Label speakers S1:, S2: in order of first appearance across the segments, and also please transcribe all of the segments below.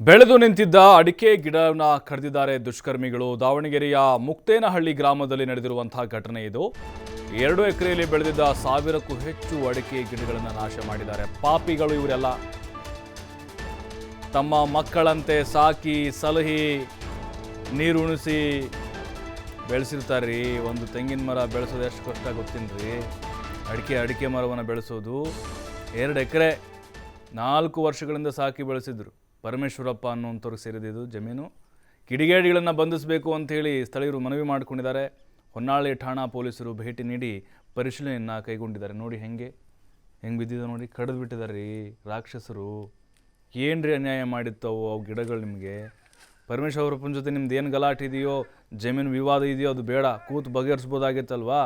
S1: ಬೆಳೆದು ನಿಂತಿದ್ದ ಅಡಿಕೆ ಗಿಡನ ಕಡಿದಿದ್ದಾರೆ ದುಷ್ಕರ್ಮಿಗಳು. ದಾವಣಗೆರೆಯ ಮುಕ್ತೇನಹಳ್ಳಿ ಗ್ರಾಮದಲ್ಲಿ ನಡೆದಿರುವಂತಹ ಘಟನೆ ಇದು. ಎರಡು ಎಕರೆಯಲ್ಲಿ ಬೆಳೆದಿದ್ದ ಸಾವಿರಕ್ಕೂ ಹೆಚ್ಚು ಅಡಿಕೆ ಗಿಡಗಳನ್ನು ನಾಶ ಮಾಡಿದ್ದಾರೆ. ಪಾಪಿಗಳು ಇವರೆಲ್ಲ. ತಮ್ಮ ಮಕ್ಕಳಂತೆ ಸಾಕಿ, ಸಲಹಿ ನೀರುಣಿಸಿ ಬೆಳೆಸಿರ್ತಾರೆ ಒಂದು ತೆಂಗಿನ ಮರ ಬೆಳೆಸೋದು ಎಷ್ಟು ಕಷ್ಟ ಗೊತ್ತಿನ್ರಿ ಅಡಿಕೆ ಅಡಿಕೆ ಮರವನ್ನು ಬೆಳೆಸೋದು. ಎರಡು ಎಕರೆ ನಾಲ್ಕು ವರ್ಷಗಳಿಂದ ಸಾಕಿ ಬೆಳೆಸಿದ್ರು. ಪರಮೇಶ್ವರಪ್ಪ ಅನ್ನುವಂಥವ್ರಿಗೆ ಸೇರಿದಿದ್ದು ಜಮೀನು. ಕಿಡಿಗೇಡಿಗಳನ್ನು ಬಂಧಿಸಬೇಕು ಅಂಥೇಳಿ ಸ್ಥಳೀಯರು ಮನವಿ ಮಾಡಿಕೊಂಡಿದ್ದಾರೆ. ಹೊನ್ನಾಳಿ ಠಾಣಾ ಪೊಲೀಸರು ಭೇಟಿ ನೀಡಿ ಪರಿಶೀಲನೆಯನ್ನು ಕೈಗೊಂಡಿದ್ದಾರೆ. ನೋಡಿ ಹೆಂಗೆ ಹೆಂಗೆ ಬಿದ್ದಿದೆ ನೋಡಿ, ಕಡಿದು ಬಿಟ್ಟಿದ್ದಾರೆ ರೀ ರಾಕ್ಷಸರು. ಏನ್ರಿ ಅನ್ಯಾಯ ಮಾಡಿತ್ತು ಅವು ಗಿಡಗಳು ನಿಮಗೆ? ಪರಮೇಶ್ವರಪ್ಪನ ಜೊತೆ ನಿಮ್ದು ಏನು ಗಲಾಟೆ ಇದೆಯೋ, ಜಮೀನು ವಿವಾದ ಇದೆಯೋ ಅದು ಬೇಡ, ಕೂತು ಬಗೆಹರಿಸ್ಬೋದಾಗಿತ್ತಲ್ವಾ?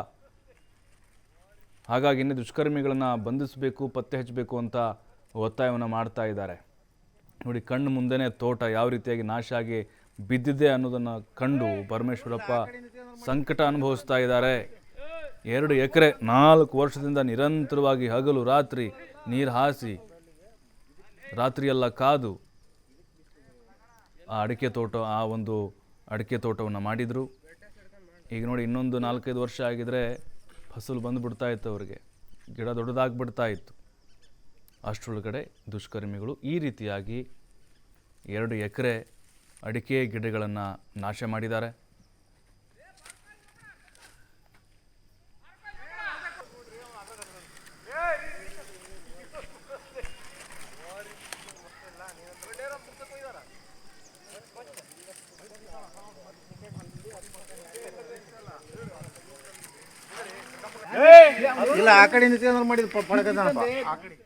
S1: ಹಾಗಾಗಿ ಇನ್ನೇ ದುಷ್ಕರ್ಮಿಗಳನ್ನು ಬಂಧಿಸಬೇಕು, ಪತ್ತೆ ಹಚ್ಚಬೇಕು ಅಂತ ಒತ್ತಾಯವನ್ನು ಮಾಡ್ತಾ ಇದ್ದಾರೆ. ನೋಡಿ, ಕಣ್ಣು ಮುಂದೆನೇ ತೋಟ ಯಾವ ರೀತಿಯಾಗಿ ನಾಶ ಆಗಿ ಬಿದ್ದಿದೆ ಅನ್ನೋದನ್ನು ಕಂಡು ಪರಮೇಶ್ವರಪ್ಪ ಸಂಕಟ ಅನುಭವಿಸ್ತಾ ಇದ್ದಾರೆ. ಎರಡು ಎಕರೆ ನಾಲ್ಕು ವರ್ಷದಿಂದ ನಿರಂತರವಾಗಿ ಹಗಲು, ರಾತ್ರಿ ನೀರು ಹಾಸಿ, ರಾತ್ರಿಯೆಲ್ಲ ಕಾದು ಆ ಅಡಿಕೆ ತೋಟ, ಆ ಒಂದು ಅಡಿಕೆ ತೋಟವನ್ನು ಮಾಡಿದರು. ಈಗ ನೋಡಿ, ಇನ್ನೊಂದು ನಾಲ್ಕೈದು ವರ್ಷ ಆಗಿದ್ರೆ ಫಸಲು ಬಂದು ಬಿಡ್ತಾ ಇತ್ತು ಅವರಿಗೆ. ಗಿಡ ದೊಡ್ಡದಾಗ್ಬಿಡ್ತಾ ಇತ್ತು. ಅಷ್ಟರೊಳಗಡೆ ದುಷ್ಕರ್ಮಿಗಳು ಈ ರೀತಿಯಾಗಿ ಎರಡು ಎಕರೆ ಅಡಿಕೆ ಗಿಡಗಳನ್ನು ನಾಶ ಮಾಡಿದ್ದಾರೆ.
S2: ಇಲ್ಲ ಆ ಕಡೆ ಮಾಡಿದ ಪಡಕ ಪಡಕದಾನಪ್ಪ ಆ ಕಡೆ